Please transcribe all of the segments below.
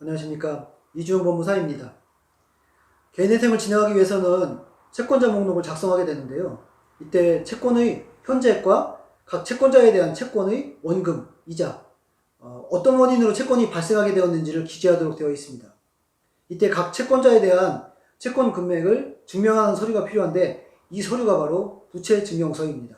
안녕하십니까 이주영 법무사입니다. 개인회생을 진행하기 위해서는 채권자 목록을 작성하게 되는데요. 이때 채권의 현재액과 각 채권자에 대한 채권의 원금, 이자, 어, 떤 원인으로 채권이 발생하게 되었는지를 기재하도록 되어 있습니다. 이때 각 채권자에 대한 채권 금액을 증명하는 서류가 필요한데 이 서류가 바로 부채증명서입니다.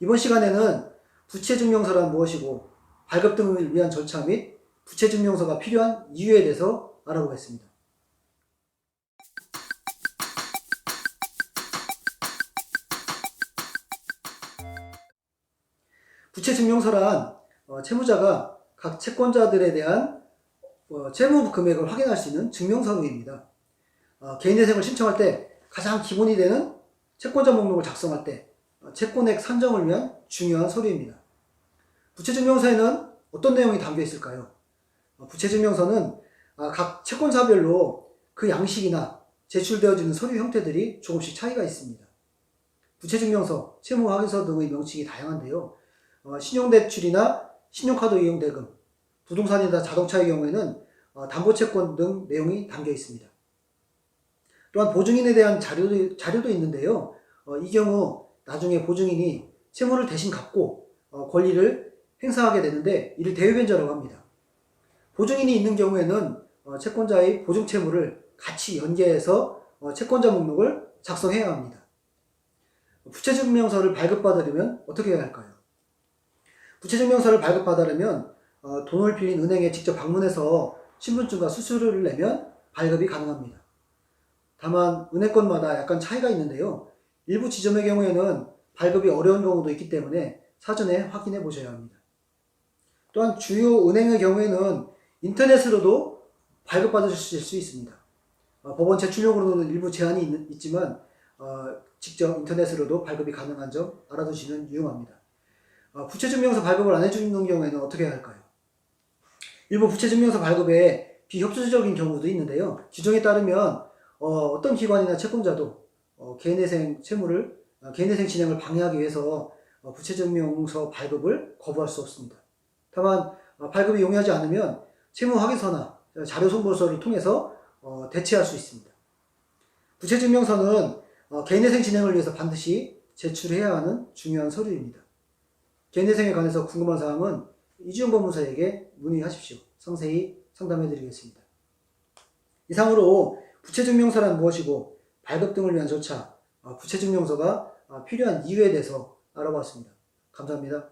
이번 시간에는 부채증명서란 무엇이고 발급 등을 위한 절차 및 부채증명서가 필요한 이유에 대해서 알아보겠습니다. 부채증명서란 어, 채무자가 각 채권자들에 대한 어, 채무 금액을 확인할 수 있는 증명서류입니다. 어, 개인회생을 신청할 때 가장 기본이 되는 채권자 목록을 작성할 때 어, 채권액 산정을 위한 중요한 서류입니다. 부채증명서에는 어떤 내용이 담겨 있을까요? 어, 부채증명서는 아, 각 채권사별로 그 양식이나 제출되어지는 서류 형태들이 조금씩 차이가 있습니다. 부채증명서, 채무확인서 등의 명칭이 다양한데요. 어, 신용대출이나 신용카드 이용 대금, 부동산이나 자동차의 경우에는 어, 담보채권 등 내용이 담겨 있습니다. 또한 보증인에 대한 자료도, 자료도 있는데요. 어, 이 경우 나중에 보증인이 채무를 대신 갚고 어, 권리를 행사하게 되는데 이를 대유변자라고 합니다. 보증인이 있는 경우에는 어, 채권자의 보증 채무를 같이 연계해서 어, 채권자 목록을 작성해야 합니다. 부채증명서를 발급받으려면 어떻게 해야 할까요? 부채증명서를 발급받으려면 어, 돈을 빌린 은행에 직접 방문해서 신분증과 수수료를 내면 발급이 가능합니다. 다만 은행권마다 약간 차이가 있는데요. 일부 지점의 경우에는 발급이 어려운 경우도 있기 때문에 사전에 확인해 보셔야 합니다. 또한 주요 은행의 경우에는 인터넷으로도 발급받으실 수 있습니다. 어, 법원 제출용으로는 일부 제한이 있, 지만 직접 인터넷으로도 발급이 가능한 점 알아두시면 유용합니다. 어, 부채증명서 발급을 안 해주는 경우에는 어떻게 해야 할까요? 일부 부채증명서 발급에 비협조적인 경우도 있는데요. 규정에 따르면 어, 떤 기관이나 채권자도 어, 개인회생 채무를 어, 개인회생 진행을 방해하기 위해서 어, 부채증명서 발급을 거부할 수 없습니다. 다만 어, 발급이 용이하지 않으면 채무 확인서나 자료 송보서를 통해서 어, 대체할 수 있습니다. 부채증명서는 어, 개인회생 진행을 위해서 반드시 제출해야 하는 중요한 서류입니다. 개인회생에 관해서 궁금한 사항은 이주영 법무사에게 문의하십시오. 상세히 상담해 드리겠습니다. 이상으로 부채증명서란 무엇이고 발급 등을 위한 절차, 어, 부채증명서가 어, 필요한 이유에 대해서 알아봤습니다. 감사합니다.